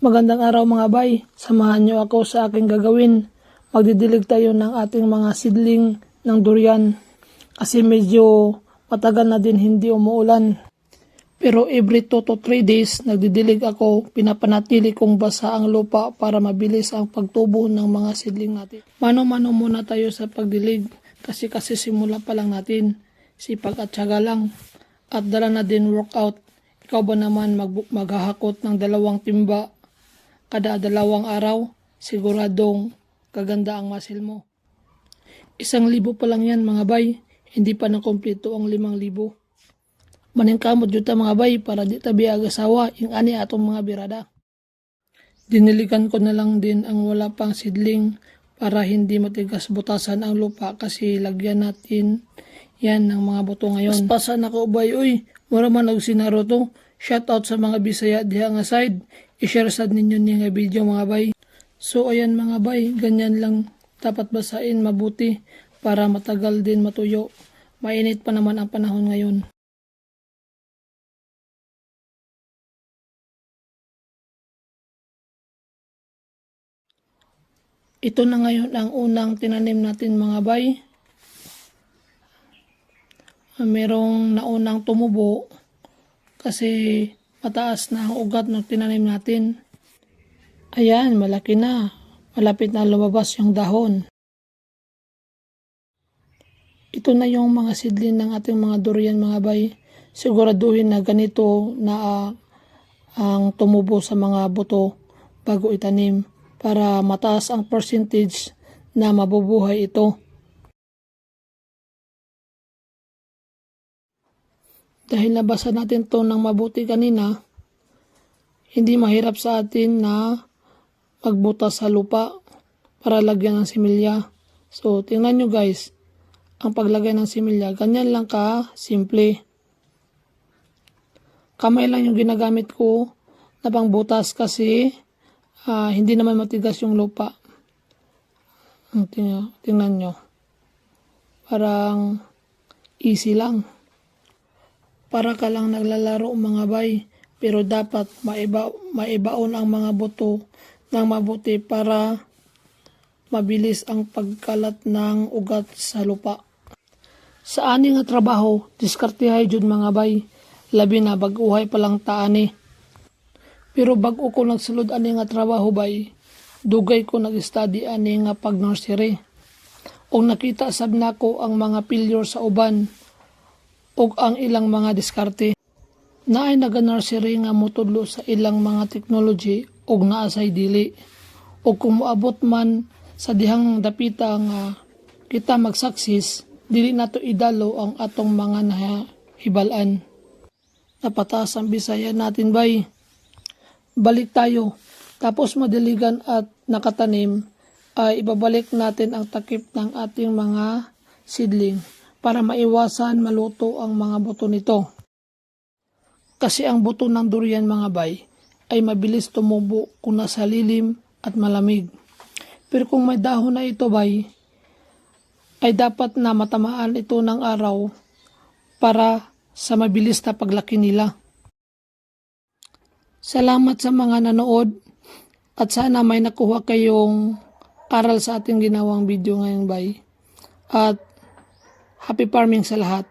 Magandang araw mga bay, samahan niyo ako sa aking gagawin. Magdidilig tayo ng ating mga sidling ng durian kasi medyo matagal na din hindi umuulan. Pero every 2 to 3 days nagdidilig ako, pinapanatili kong basa ang lupa para mabilis ang pagtubo ng mga sidling natin. Mano-mano muna tayo sa pagdilig kasi kasi simula pa lang natin. Sipag at syaga lang. At dala na din workout. Ikaw ba naman mag- maghahakot ng dalawang timba kada dalawang araw? Siguradong kaganda ang masil mo. Isang libo pa lang yan mga bay. Hindi pa nakompleto ang limang libo. Maningkamot juta mga bay para di tabi agasawa yung ani atong mga birada. Diniligan ko na lang din ang wala pang sidling para hindi matigas butasan ang lupa kasi lagyan natin yan ng mga buto ngayon. Paspasan ako bay, uy, mura man og sinaro to. Shout out sa mga Bisaya diha nga side. I-share sad ninyo ni video mga bay. So ayan mga bay, ganyan lang dapat basain mabuti para matagal din matuyo. Mainit pa naman ang panahon ngayon. Ito na ngayon ang unang tinanim natin mga bay. Merong naunang tumubo kasi mataas na ang ugat ng tinanim natin. Ayan, malaki na. Malapit na lumabas yung dahon. Ito na yung mga sidlin ng ating mga durian mga bay. Siguraduhin na ganito na ah, ang tumubo sa mga buto bago itanim para mataas ang percentage na mabubuhay ito. Dahil nabasa natin to ng mabuti kanina, hindi mahirap sa atin na magbutas sa lupa para lagyan ng similya. So, tingnan nyo guys, ang paglagay ng similya, ganyan lang ka, simple. Kamay lang yung ginagamit ko na pangbutas kasi ah, hindi naman matigas yung lupa. Tingnan, tingnan nyo. Parang easy lang. Para ka lang naglalaro mga bay, pero dapat maiba, maibaon ang mga buto ng mabuti para mabilis ang pagkalat ng ugat sa lupa. Sa ani nga trabaho, diskartihay jud mga bay, labi na baguhay pa lang taani. Pero bago ko nagsulod ani nga trabaho bay, dugay ko nag-study ani nga pag nursery. Og nakita sab nako ang mga failure sa uban ug ang ilang mga diskarte. Naay naga-nursery nga mutudlo sa ilang mga technology ug naa say dili. Ug kung moabot man sa dihang dapita nga kita magsaksis, dili nato idalo ang atong mga nahibalan. Napataas ang bisaya natin bay. Balik tayo. Tapos madiligan at nakatanim, ay ibabalik natin ang takip ng ating mga seedling para maiwasan maluto ang mga buto nito. Kasi ang buto ng durian mga bay ay mabilis tumubo kung nasa lilim at malamig. Pero kung may dahon na ito bay, ay dapat na matamaan ito ng araw para sa mabilis na paglaki nila. Salamat sa mga nanood at sana may nakuha kayong aral sa ating ginawang video ngayong bay. At happy farming sa lahat.